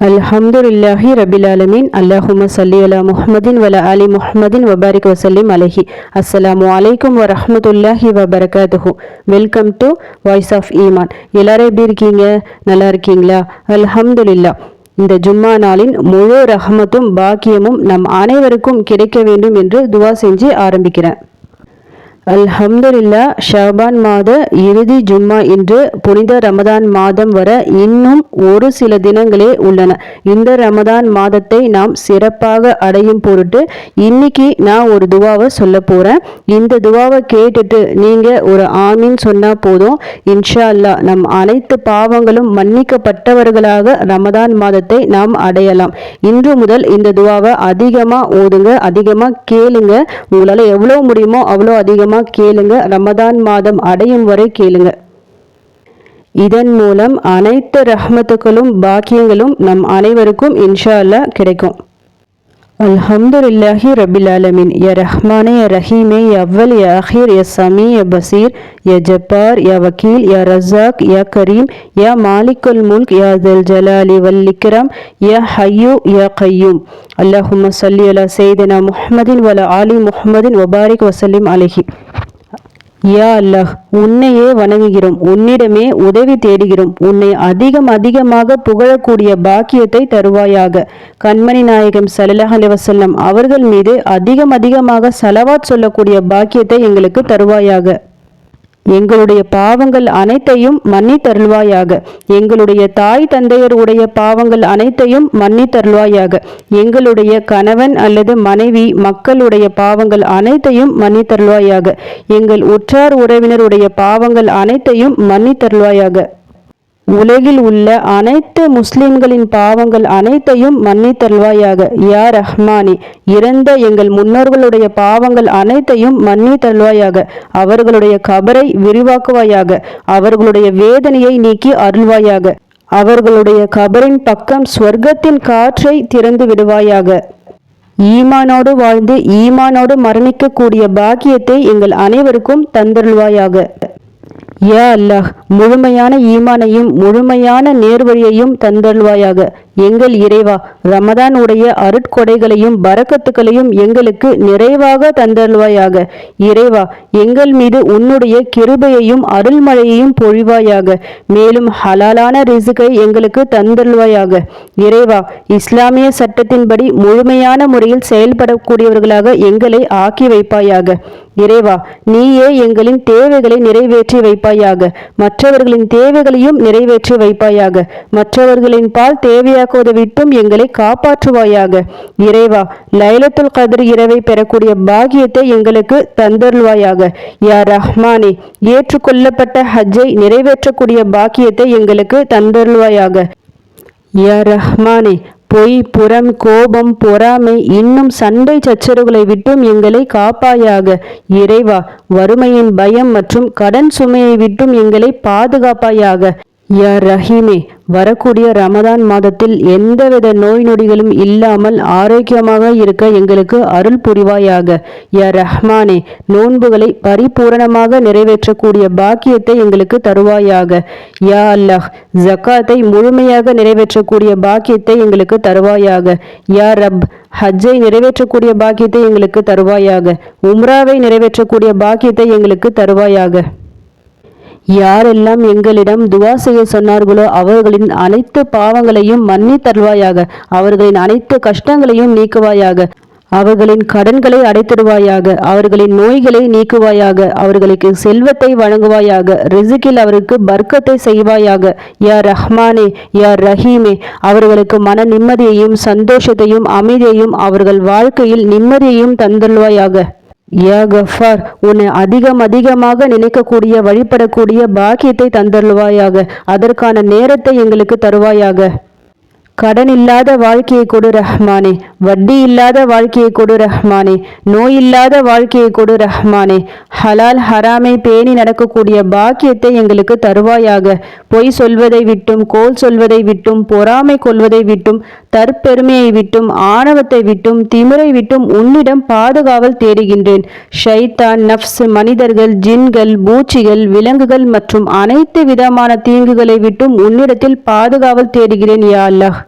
அல்ஹம்துல்லாஹி ரபில் ஆலமீன் அல்லாஹும சல்லி அலா முஹமதின் வல அலி முஹம்மதின் வபாரிக் வசல்லிம் அலஹி. அஸ்ஸலாமு அலைக்கும் வரஹமத்துல்லாஹி வபரகாத்துஹு. வெல்கம் டு வாய்ஸ் ஆஃப் ஈமான் எல்லாரும் எப்படி இருக்கீங்க? நல்லா இருக்கீங்களா? அல்ஹம்துல்லா இந்த ஜும்மா நாளின் முழு ரஹமத்தும் பாக்கியமும் நம் அனைவருக்கும் கிடைக்க வேண்டும் என்று துவா செஞ்சு ஆரம்பிக்கிறேன். அல்ஹம்துல்லா ஷாபான் மாத இறுதி ஜும்மா இன்று புனித ரமதான் மாதம் வர இன்னும் ஒரு சில தினங்களே உள்ளன. இந்த ரமதான் மாதத்தை நாம் சிறப்பாக அடையும் பொருட்டு இன்னைக்கு நான் ஒரு துவாவை சொல்ல போறேன். இந்த துவாவை கேட்டுட்டு நீங்க ஒரு ஆமீன் சொன்னா போதும். இன்ஷா அல்லா நம் அனைத்து பாவங்களும் மன்னிக்கப்பட்டவர்களாக ரமதான் மாதத்தை நாம் அடையலாம். இன்று முதல் இந்த துவாவை அதிகமா ஓதுங்க அதிகமா கேளுங்க. உங்களால எவ்வளவு முடியுமோ அவ்வளோ அதிகமா கேளுங்க. ரமதான் மாதம் அடையும் வரை கேளுங்க. இதன் மூலம் அனைத்து ரஹ்மத்துக்களும் பாக்கியங்களும் நம் அனைவருக்கும் இன்ஷா அல்லா கிடைக்கும். அல்ஹம்துலில்லாஹி ரபில் ஆலமின் ய ரஹ்மானே ய ரஹீமே ய அவ்வல் ய அஹீர் ய சமீ ய பசீர் ய ஜப்பார் ய வக்கீல் ய ரஸாக் ய கரீம் ய மாலிக்குல் முல்க் ய தில் ஜலாலி வல் இக்ரம் ய ஹய்யூ ய கையூம் அல்லாஹும்ம சல்லி அலா சைதனா முஹம்மதின் வல ஆலி முஹம்மதின் வபாரிக் வசல்லிம் அலிஹி யா அல்லாஹ் உன்னையே வணங்குகிறோம். உன்னிடமே உதவி தேடுகிறோம். உன்னை அதிகம் அதிகமாக புகழக்கூடிய பாக்கியத்தை தருவாயாக. கண்மணி நாயகம் சல்லாஹ் அலிவசல்லம் அவர்கள் மீது அதிகம் அதிகமாக சலவாத் சொல்லக்கூடிய பாக்கியத்தை எங்களுக்கு தருவாயாக. எங்களுடைய பாவங்கள் அனைத்தையும் மன்னித்தருள்வாயாக. எங்களுடைய தாய் தந்தையருடைய பாவங்கள் அனைத்தையும் மன்னித்தருள்வாயாக. எங்களுடைய கணவன் அல்லது மனைவி மக்களுடைய பாவங்கள் அனைத்தையும் மன்னித்தருள்வாயாக. எங்கள் உற்றார் உறவினருடைய பாவங்கள் அனைத்தையும் மன்னித்தருள்வாயாக. உலகில் உள்ள அனைத்து முஸ்லிம்களின் பாவங்கள் அனைத்தையும் மன்னித்தல்வாயாக யா ரஹ்மானி இறந்த எங்கள் முன்னோர்களுடைய பாவங்கள் அனைத்தையும் மன்னித்தல்வாயாக அவர்களுடைய கபரை விரிவாக்குவாயாக. அவர்களுடைய வேதனையை நீக்கி அருள்வாயாக. அவர்களுடைய கபரின் பக்கம் ஸ்வர்க்கத்தின் காற்றை திறந்து விடுவாயாக. ஈமானோடு வாழ்ந்து ஈமானோடு மரணிக்கக்கூடிய பாக்கியத்தை எங்கள் அனைவருக்கும் தந்தருள்வாயாக. யா அல்லாஹ் முழுமையான ஈமானையும் முழுமையான நேர்வழியையும் தந்தல்வாயாக எங்கள் இறைவா ரமதான் உடைய அருட்கொடைகளையும் பரக்கத்துக்களையும் எங்களுக்கு நிறைவாக தந்தருள்வாயாக. இறைவா எங்கள் மீது உன்னுடைய கிருபையையும் அருள்மழையையும் பொழிவாயாக. மேலும் ஹலாலான ரிசுகை எங்களுக்கு தந்தருள்வாயாக. இறைவா இஸ்லாமிய சட்டத்தின்படி முழுமையான முறையில் செயல்படக்கூடியவர்களாக எங்களை ஆக்கி வைப்பாயாக. இறைவா நீயே எங்களின் தேவைகளை நிறைவேற்றி வைப்பாயாக. மற்றவர்களின் தேவைகளையும் நிறைவேற்றி வைப்பாயாக. மற்றவர்களின் பால் தேவையாக தேவையாக்குவதை விட்டும் எங்களை காப்பாற்றுவாயாக. இறைவா லைலத்துல் கதிர் இரவை பெறக்கூடிய பாகியத்தை எங்களுக்கு தந்தருள்வாயாக. யா ரஹ்மானே ஏற்றுக்கொள்ளப்பட்ட ஹஜ்ஜை நிறைவேற்றக்கூடிய பாக்கியத்தை எங்களுக்கு தந்தருள்வாயாக. யா ரஹ்மானே பொய் புறம் கோபம் பொறாமை இன்னும் சண்டை சச்சரவுகளை விட்டும் எங்களை காப்பாயாக. இறைவா வறுமையின் பயம் மற்றும் கடன் சுமையை விட்டும் எங்களை பாதுகாப்பாயாக. யா ரஹீமே வரக்கூடிய ரமதான் மாதத்தில் எந்தவித நோய் நொடிகளும் இல்லாமல் ஆரோக்கியமாக இருக்க எங்களுக்கு அருள் புரிவாயாக. யா ரஹ்மானே நோன்புகளை பரிபூரணமாக நிறைவேற்றக்கூடிய பாக்கியத்தை எங்களுக்கு தருவாயாக. யா அல்லாஹ் ஜக்காத்தை முழுமையாக நிறைவேற்றக்கூடிய பாக்கியத்தை எங்களுக்கு தருவாயாக. யா ரப் ஹஜ்ஜை நிறைவேற்றக்கூடிய பாக்கியத்தை எங்களுக்கு தருவாயாக. உம்ராவை நிறைவேற்றக்கூடிய பாக்கியத்தை எங்களுக்கு தருவாயாக. யாரெல்லாம் எங்களிடம் துவா செய்ய சொன்னார்களோ அவர்களின் அனைத்து பாவங்களையும் மன்னி தருவாயாக அவர்களின் அனைத்து கஷ்டங்களையும் நீக்குவாயாக. அவர்களின் கடன்களை அடைத்திடுவாயாக அவர்களின் நோய்களை நீக்குவாயாக அவர்களுக்கு செல்வத்தை வழங்குவாயாக ரிசுக்கில் அவருக்கு பர்க்கத்தை செய்வாயாக. யா ரஹ்மானே யா ரஹீமே அவர்களுக்கு மன நிம்மதியையும் சந்தோஷத்தையும் அமைதியையும் அவர்கள் வாழ்க்கையில் நிம்மதியையும் தந்துள்வாயாக. யா கஃபார் உன்னை அதிகம் அதிகமாக நினைக்கக்கூடிய வழிபடக்கூடிய பாக்கியத்தை தந்தருள்வாயாக. அதற்கான நேரத்தை எங்களுக்கு தருவாயாக. கடன் இல்லாத வாழ்க்கையை கொடு ரஹ்மானே. வட்டி இல்லாத வாழ்க்கையை கொடு ரஹ்மானே. நோய் இல்லாத வாழ்க்கையை கொடு ரஹ்மானே. ஹலால் ஹராமை பேணி நடக்கக்கூடிய பாக்கியத்தை எங்களுக்கு தருவாயாக. பொய் சொல்வதை விட்டும் கோல் சொல்வதை விட்டும் பொறாமை கொள்வதை விட்டும் தற்பெருமையை விட்டும் ஆணவத்தை விட்டும் திமிரை விட்டும் உன்னிடம் பாதுகாவல் தேடுகின்றேன். ஷைத்தான் நப்ஸ் மனிதர்கள் ஜின்கள் பூச்சிகள் விலங்குகள் மற்றும் அனைத்து விதமான தீங்குகளை விட்டும் உன்னிடத்தில் பாதுகாவல் தேடுகிறேன் யா அல்லாஹ்.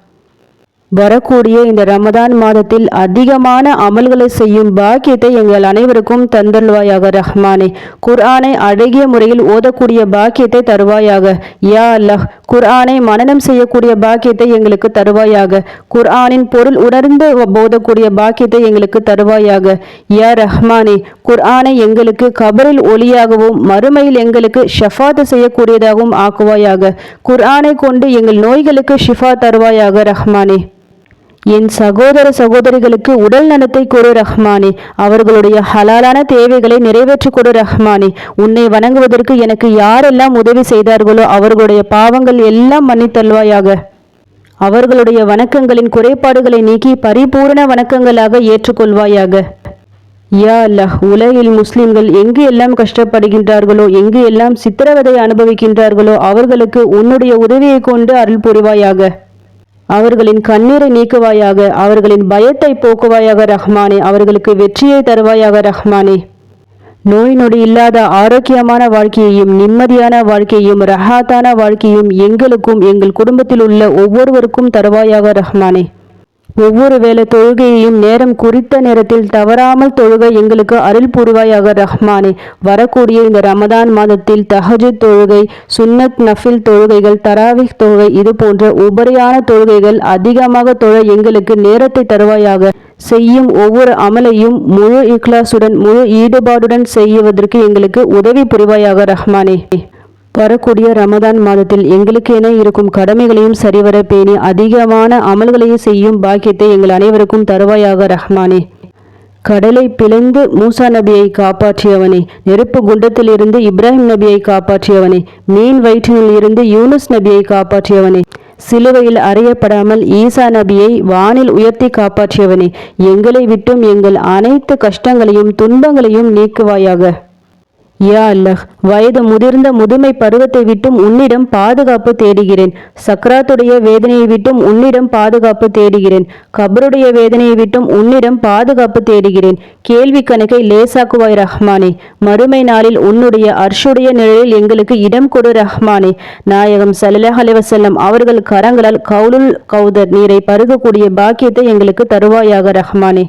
வரக்கூடிய இந்த ரமதான் மாதத்தில் அதிகமான அமல்களை செய்யும் பாக்கியத்தை எங்கள் அனைவருக்கும் தந்தல்வாயாக ரஹ்மானே. குர்ஆனை அழகிய முறையில் ஓதக்கூடிய பாக்கியத்தை தருவாயாக. யா அல்லாஹ் குர்ஆனை மனனம் செய்யக்கூடிய பாக்கியத்தை எங்களுக்கு தருவாயாக. குர்ஆனின் பொருள் உணர்ந்து போதக்கூடிய பாக்கியத்தை எங்களுக்கு தருவாயாக. யா ரஹ்மானே குர்ஆனை எங்களுக்கு கபரில் ஒளியாகவும் மறுமையில் எங்களுக்கு ஷஃபாத் செய்யக்கூடியதாகவும் ஆக்குவாயாக. குர்ஆனை கொண்டு எங்கள் நோய்களுக்கு ஷிஃபா தருவாயாக ரஹ்மானே. என் சகோதர சகோதரிகளுக்கு உடல் நலத்தை கொடு ரஹ்மானே. அவர்களுடைய ஹலாலான தேவைகளை நிறைவேற்றி கொடு ரஹ்மானே. உன்னை வணங்குவதற்கு எனக்கு யாரெல்லாம் உதவி செய்தார்களோ அவர்களுடைய பாவங்கள் எல்லாம் மன்னித்தல்வாயாக. அவர்களுடைய வணக்கங்களின் குறைபாடுகளை நீக்கி பரிபூரண வணக்கங்களாக ஏற்றுக்கொள்வாயாக. யா அல்லாஹ் உலகில் முஸ்லிம்கள் எங்கு எல்லாம் கஷ்டப்படுகின்றார்களோ எங்கு எல்லாம் சித்திரவதை அனுபவிக்கின்றார்களோ அவர்களுக்கு உன்னுடைய உதவியை கொண்டு அருள் புரிவாயாக. அவர்களின் கண்ணீரை நீக்குவாயாக அவர்களின் பயத்தை போக்குவாயாக ரஹ்மானே அவர்களுக்கு வெற்றியை தருவாயாக ரஹ்மானே. நோய் நொடி இல்லாத ஆரோக்கியமான வாழ்க்கையையும் நிம்மதியான வாழ்க்கையையும் ரஹாத்தான வாழ்க்கையும் எங்களுக்கும் எங்கள் குடும்பத்தில் உள்ள ஒவ்வொருவருக்கும் தருவாயாக ரஹ்மானே. ஒவ்வொரு வேலை தொழுகையையும் நேரம் குறித்த நேரத்தில் தவறாமல் தொழுக எங்களுக்கு அருள் புரிவாயாக ரஹ்மானே. வரக்கூடிய இந்த ரமதான் மாதத்தில் தஹஜு தொழுகை சுன்னத் நஃபில் தொழுகைகள் தராவிக் தொழுகை இது போன்ற உபரியான தொழுகைகள் அதிகமாக தொழ எங்களுக்கு நேரத்தை தருவாயாக. செய்யும் ஒவ்வொரு அமலையும் முழு இக்லாசுடன் முழு ஈடுபாடுடன் செய்வதற்கு எங்களுக்கு உதவி புரிவாயாக ரஹ்மானே. வரக்கூடிய ரமதான் மாதத்தில் எங்களுக்கு என இருக்கும் கடமைகளையும் சரிவர பேணி அதிகமான அமல்களையும் செய்யும் பாக்கியத்தை எங்கள் அனைவருக்கும் தருவாயாக ரஹ்மானே. கடலை பிளந்து மூசா நபியை காப்பாற்றியவனே. நெருப்பு குண்டத்தில் இருந்து இப்ராஹிம் நபியை காப்பாற்றியவனே. மீன் வயிற்றினில் இருந்து யூனுஸ் நபியை காப்பாற்றியவனே. சிலுவையில் அறையப்படாமல் ஈசா நபியை வானில் உயர்த்தி காப்பாற்றியவனே. எங்களை விட்டும் எங்கள் அனைத்து கஷ்டங்களையும் துன்பங்களையும் நீக்குவாயாக. யா அல்லஹ் வயது முதிர்ந்த முதுமை பருவத்தை விட்டும் உன்னிடம் பாதுகாப்பு தேடுகிறேன். சக்ராத்துடைய வேதனையை விட்டும் உன்னிடம் பாதுகாப்பு தேடுகிறேன். கபருடைய வேதனையை விட்டும் உன்னிடம் பாதுகாப்பு தேடுகிறேன். கேள்வி கணக்கை லேசாக்குவாய் ரஹ்மானே. மறுமை நாளில் உன்னுடைய அர்ஷுடைய நிழலில் எங்களுக்கு இடம் கொடு ரஹ்மானே. நாயகம் சல்லாஹ் அலைவசல்லம் அவர்கள் கரங்களால் கவுலுல் கௌதர் நீரை பருகக்கூடிய பாக்கியத்தை எங்களுக்கு தருவாயாக ரஹ்மானே.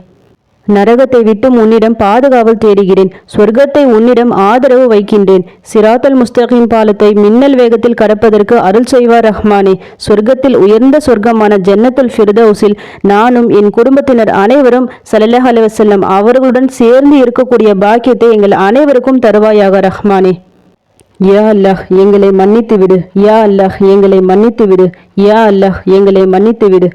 நரகத்தை விட்டு உன்னிடம் பாதுகாவல் தேடுகிறேன். சொர்க்கத்தை உன்னிடம் ஆதரவு வைக்கின்றேன். சிராத்தல் முஸ்தகிம் பாலத்தை மின்னல் வேகத்தில் கடப்பதற்கு அருள் செய்வார் ரஹ்மானே. சொர்க்கத்தில் உயர்ந்த சொர்க்கமான ஜன்னத்துல் ஃபிர்தௌஸில் நானும் என் குடும்பத்தினர் அனைவரும் சல்லல்லாஹ் அலுவலம் அவர்களுடன் சேர்ந்து இருக்கக்கூடிய பாக்கியத்தை எங்கள் அனைவருக்கும் தருவாயாக ரஹ்மானே. யா அல்லாஹ் எங்களை மன்னித்து விடு யா அல்லாஹ் எங்களை மன்னித்து விடு யா அல்லாஹ் எங்களை மன்னித்து விடு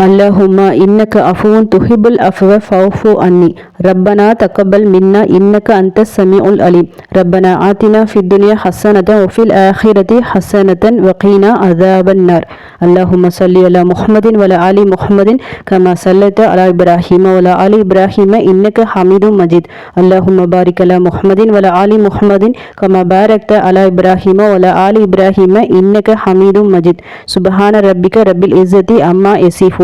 اللهم إنك عفو تحب العفو فاعف عني. ربنا تقبل منا إنك أنت السميع العليم. ربنا آتنا في الدنيا حسنة وفي الآخرة حسنة وقنا عذاب النار. اللهم صل على محمد وعلى آل محمد كما صليت على إبراهيم وعلى آل إبراهيم إنك حميد مجيد. اللهم بارك على محمد وعلى آل محمد كما باركت على إبراهيم وعلى آل إبراهيم إنك حميد مجيد. سبحان ربك رب العزة عما يصفون.